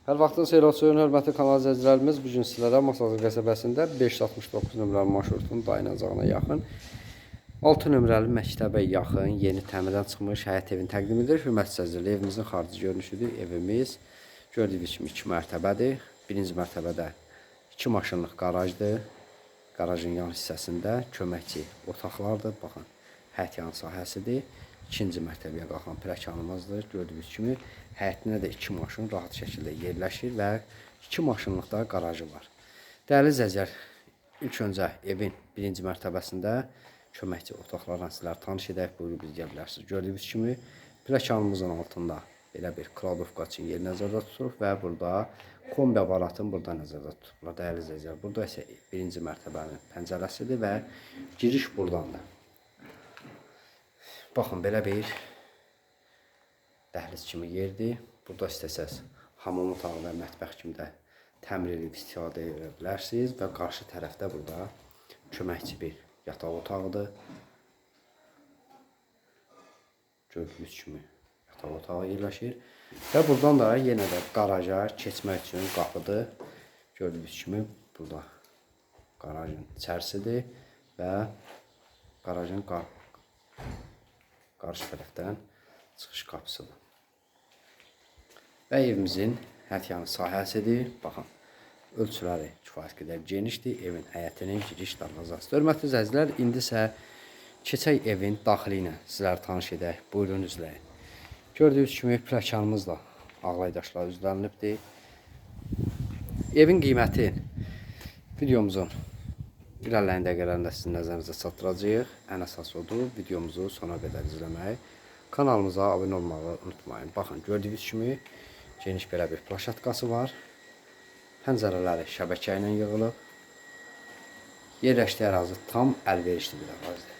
Hər vaxtın xeyir olsun, hörmətli kanal izləyicilərimiz. Bu gün sizlərə Masazlı qəsəbəsində 569 nömrəli marşrutun dayanacağına yaxın 6 nömrəli məktəbə yaxın yeni təmirdən çıxmış həyət evini təqdim edir. Hörmətli izləyicilər, evimizin xarici görünüşüdür. Evimiz gördüyünüz kimi 2 mərtəbədir. Birinci mərtəbədə 2 maşınlıq qarajdır. Qarajın yan hissəsində köməkçi otaqlardır. Baxın, həyət yan sahəsidir. İkinci mərtəbəyə qalxan pilləkənimizdir. Gördüyünüz kimi həyətinə də 2 maşın rahat şəkildə yerləşir və 2 maşınlıq da qarajı var. Dəyərli izləyicilər, ilk öncə evin birinci mərtəbəsində köməkçi otaqlarla sizlər tanış edək, buyurub biz gələ bilərsiniz. Gördüyünüz kimi pilləkənimizin altında belə bir kladovka üçün yer nəzərdə tutulub və burada kombi aparatın burada nəzərdə tutulublar. Dəyərli izləyicilər, burada isə birinci mərtəbənin pəncərəsidir və giriş buradandır. Baxın, belə bir dəhliz kimi yerdir. Burada istəsəz hamam otağı və mətbəx kimi də təmir edib istifadə edə bilərsiniz və qarşı tərəfdə burada köməkçi bir yataq otağıdır. Gördüyünüz kimi yataq otağı yerləşir. Və buradan da yenə də qaraja keçmək üçün qapıdır. Gördüyünüz kimi burada qarajın içərisidir və qarajın qar qarşı tərəfdən çıxış qapısıdır. Və evimizin hətyanı sahəsidir. Baxın, ölçüləri kifayət qədər genişdir. Evin həyətinin giriş darvazası. Hörmətli izləyicilər, indi isə keçək evin daxili ilə sizləri tanış edək. Buyurun izləyin. Gördüyünüz kimi pilləkənimiz də ağlaydaşlar üzlənilibdir. Evin qiyməti videomuzun İlerleyen dəqiqələrində sizin nəzərinizə çatdıracağıq. Ən əsas odur, videomuzu sona qədər izləmək. Kanalımıza abunə olmağı unutmayın. Baxın, gördüyünüz kimi geniş belə bir plaşatkası var. Pəncərələri şəbəkə ilə yığılıb. Yerləşdiyi ərazi tam əlverişli bir ərazidir.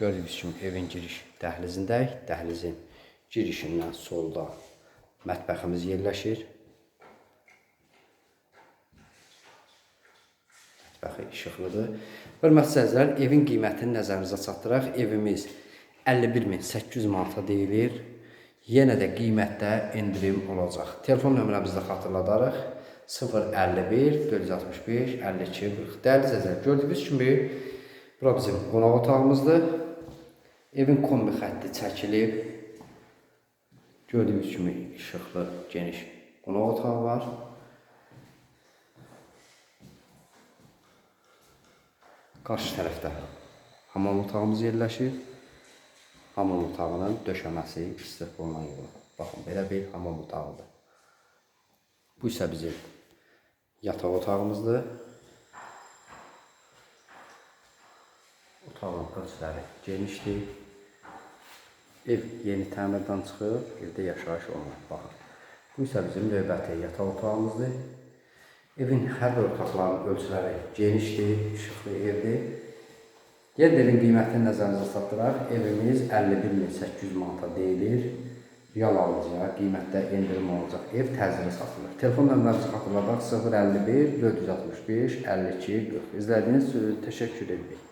Gördüyünüz kimi evin giriş dəhlizindəyik. Dəhlizin girişindən solda mətbəximiz yerləşir. Baxın, işıqlıdır. Hörmətli izləyicilər, evin qiymətini nəzərinizə çatdıraq. Evimiz 51800 manata deyilir. Yenə də qiymətdə endirim olacaq. Telefon nömrəmizi də xatırladarıq. 051 465 52 40. Dəyərli izləyicilər, gördüyünüz kimi bura bizim qonaq otağımızdır. Evin kombi xətti çəkilib. Gördüyünüz kimi işıqlı, geniş qonaq otağı var. Qarşı tərəfdə hamam otağımız yerləşir. Hamam otağının döşəməsi istiqboldan yığılıb. Baxın, belə bir hamam otağıdır. Bu isə bizim yataq otağımızdır. Otağın ölçüləri genişdir. Ev yeni təmirdən çıxıb, evdə yaşayış olunur. Baxın. Bu isə bizim növbəti yataq otağımızdır. Evin hər bir otaqların ölçüləri genişdir, işıqlı evdir. Yer evin qiymətini nəzərinizə çatdıraq. Evimiz 51800 manata deyilir. Real alıcıya qiymətdə endirim olacaq. Ev təzəli satılır. Telefon nömrəmizi xatırladaq 051 465 52 40. İzlədiyiniz üçün təşəkkür edirik.